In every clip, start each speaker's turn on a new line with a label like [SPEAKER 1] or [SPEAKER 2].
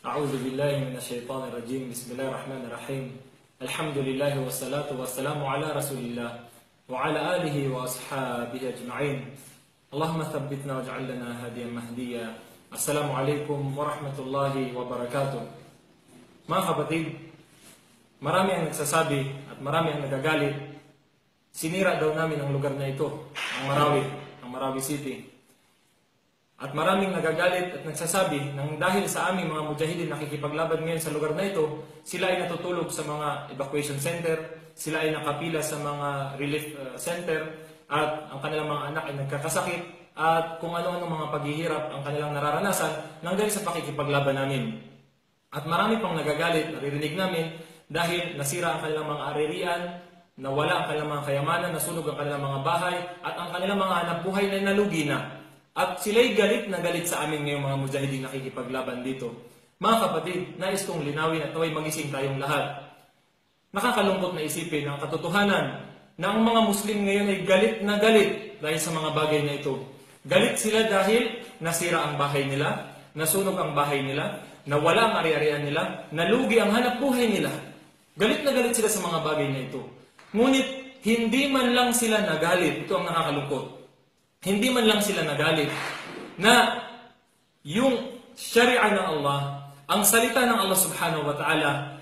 [SPEAKER 1] أعوذ بالله من الشيطان الرجيم. بسم الله الرحمن الرحيم. الحمد لله والصلاة والسلام على رسول الله وعلى آله وأصحابه أجمعين. اللهم ثبتنا واجعل لنا هاديا مهديا. السلام عليكم ورحمة الله وبركاته. Mga kapatid, marami ang nagsasabi at marami ang nagagalit. Sinira daw namin ang Marawi City. At maraming nagagalit at nagsasabi nang dahil sa aming mga mujahidin nakikipaglaban ngayon sa lugar na ito, sila ay natutulog sa mga evacuation center, sila ay nakapila sa mga relief uh, center, at ang kanilang mga anak ay nagkakasakit, at kung ano-ano mga paghihirap ang kanilang nararanasan nang dahil sa pakikipaglaban namin. At marami pang nagagalit, naririnig namin, dahil nasira ang kanilang mga arerian, nawala ang kanilang mga kayamanan, nasunog ang kanilang mga bahay, at ang kanilang mga anak buhay na nalugi na. At sila'y galit na galit sa amin ngayong mga mujahiding nakikipaglaban dito. Mga kapatid, nais kong linawin at naway magising tayong lahat. Nakakalungkot na isipin ang katotohanan na ang mga Muslim ngayon ay galit na galit dahil sa mga bagay na ito. Galit sila dahil nasira ang bahay nila, nasunog ang bahay nila, nawala ang ari-arian nila, nalugi ang hanap buhay nila. Galit na galit sila sa mga bagay na ito. Ngunit, hindi man lang sila nagalit. Ito ang nakakalungkot. Hindi man lang sila nagalit na yung sharia ng Allah, ang salita ng Allah subhanahu wa ta'ala,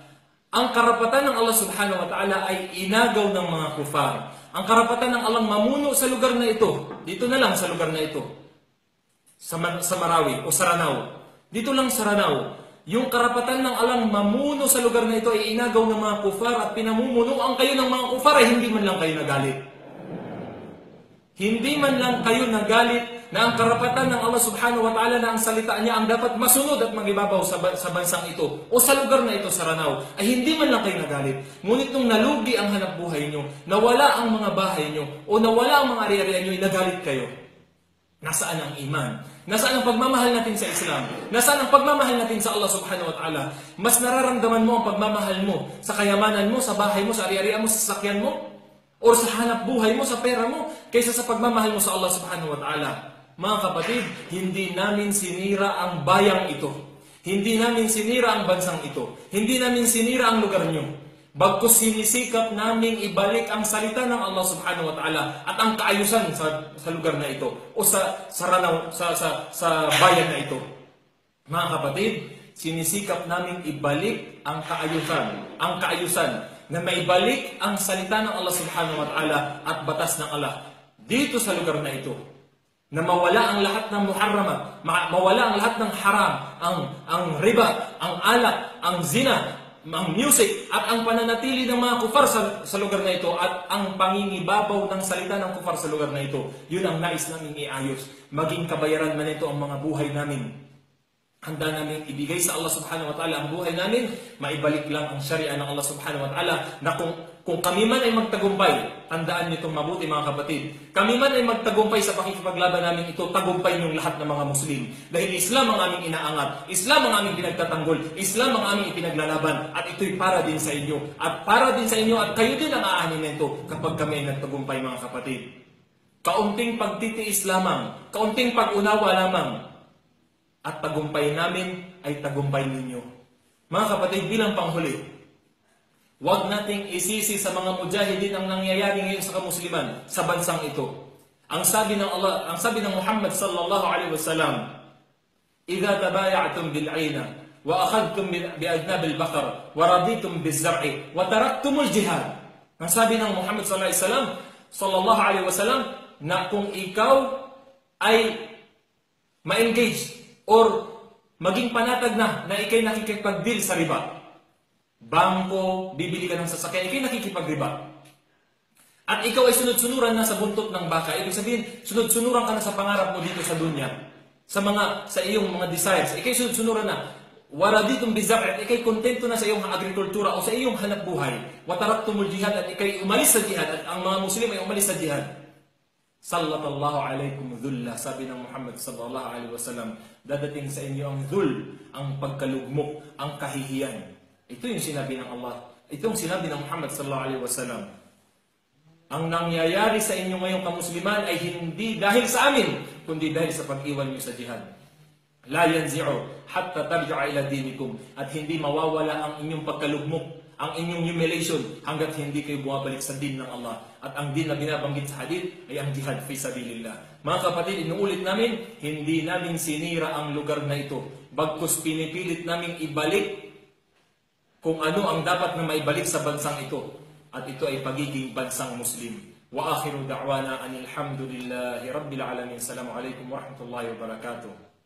[SPEAKER 1] ang karapatan ng Allah subhanahu wa ta'ala ay inagaw ng mga kufar. Ang karapatan ng Allah mamuno sa lugar na ito. Dito na lang sa lugar na ito. Sa, sa Marawi o Saranao. Dito lang sa Ranao, yung karapatan ng alang mamuno sa lugar na ito ay inagaw ng mga kufar at pinamumuno ang kayo ng mga kufar ay hindi man lang kayo nagalit. Hindi man lang kayo nagalit na ang karapatan ng Allah subhanahu wa ta'ala na ang salita niya ang dapat masunod at magibabaw sa, sa bansang ito o sa lugar na ito sa Ranao ay hindi man lang kayo nagalit. Ngunit nung nalugi ang hanap buhay nyo, nawala ang mga bahay nyo o nawala ang mga ari-arian nyo, ay nagalit kayo. Nasaan ang iman? Nasaan ang pagmamahal natin sa Islam? Nasaan ang pagmamahal natin sa Allah subhanahu wa ta'ala? Mas nararamdaman mo ang pagmamahal mo sa kayamanan mo, sa bahay mo, sa ari-arian mo, sa sasakyan mo? O sa hanap buhay mo, sa pera mo, kaysa sa pagmamahal mo sa Allah subhanahu wa ta'ala? Mga kapatid, hindi namin sinira ang bayang ito. Hindi namin sinira ang bansang ito. Hindi namin sinira ang lugar nyo. Bagkus sinisikap naming ibalik ang salita ng Allah subhanahu wa ta'ala at ang kaayusan sa, sa lugar na ito o sa, sa, ranaw, sa, sa, sa bayan na ito. Mga kapatid, sinisikap naming ibalik ang kaayusan, ang kaayusan na maibalik ang salita ng Allah subhanahu wa ta'ala at batas ng Allah dito sa lugar na ito na mawala ang lahat ng muharramat, mawala ang lahat ng haram, ang ang riba, ang alak, ang zina, ang music at ang pananatili ng mga kufar sa, sa lugar na ito at ang pangingibabaw ng salita ng kufar sa lugar na ito. Yun ang nais namin iayos. Maging kabayaran man ito ang mga buhay namin. Handa namin ibigay sa Allah subhanahu wa ta'ala ang buhay namin, maibalik lang ang syariah ng Allah subhanahu wa ta'ala na kung, kung kami man ay magtagumpay, tandaan niyo itong mabuti mga kapatid, kami man ay magtagumpay sa pakikipaglaban namin ito, tagumpay ng lahat ng mga Muslim. Dahil Islam ang aming inaangat, Islam ang aming pinagtatanggol, Islam ang aming ipinaglalaban, at ito'y para din sa inyo. At para din sa inyo, at kayo din ang aanin nito kapag kami ay nagtagumpay mga kapatid. Kaunting pagtitiis lamang, kaunting pag-unawa lamang, at tagumpay namin ay tagumpay ninyo. Mga kapatid, bilang panghuli, huwag nating isisi sa mga mujahidin ang nangyayari ngayon sa kamusliman sa bansang ito. Ang sabi ng Allah, ang sabi ng Muhammad sallallahu alaihi wasallam, "Idza tabaya'tum bil 'ayna wa akhadtum bi adnab al baqar wa raditum biz zar'i wa taraktum al jihad." Ang sabi ng Muhammad sallallahu alaihi wasallam, sallallahu alaihi wasallam, na kung ikaw ay ma-engage or maging panatag na na ikay nakikipag-deal sa riba. Bangko, bibili ka ng sasakyan, ikay nakikipag-riba. At ikaw ay sunod-sunuran na sa buntot ng baka. Ibig sabihin, sunod-sunuran ka na sa pangarap mo dito sa dunya. Sa mga sa iyong mga desires. Ikay sunod-sunuran na. Waraditong bizar at ikay kontento na sa iyong agrikultura o sa iyong hanap buhay. Wataraktumul jihad at ikay umalis sa jihad at ang mga Muslim ay umalis sa jihad. Sallallahu alaikum dhulla, sabi ng Muhammad sallallahu alaihi wasallam, dadating sa inyo ang dhul, ang pagkalugmok, ang kahihiyan. Ito yung sinabi ng Allah. Ito yung sinabi ng Muhammad sallallahu alaihi wasallam. Ang nangyayari sa inyo ngayong kamusliman ay hindi dahil sa amin, kundi dahil sa pag-iwan niyo sa jihad. La yanzi'u hatta tarji'a ila dinikum at hindi mawawala ang inyong pagkalugmok, ang inyong humiliation hanggat hindi kayo bumabalik sa din ng Allah. At ang din na binabanggit sa hadith ay ang jihad fi sabilillah. Mga kapatid, inuulit namin, hindi namin sinira ang lugar na ito. Bagkus pinipilit namin ibalik kung ano ang dapat na maibalik sa bansang ito. At ito ay pagiging bansang Muslim. Wa akhiru da'wana anil hamdulillahi rabbil alamin. Assalamu alaikum warahmatullahi wabarakatuh.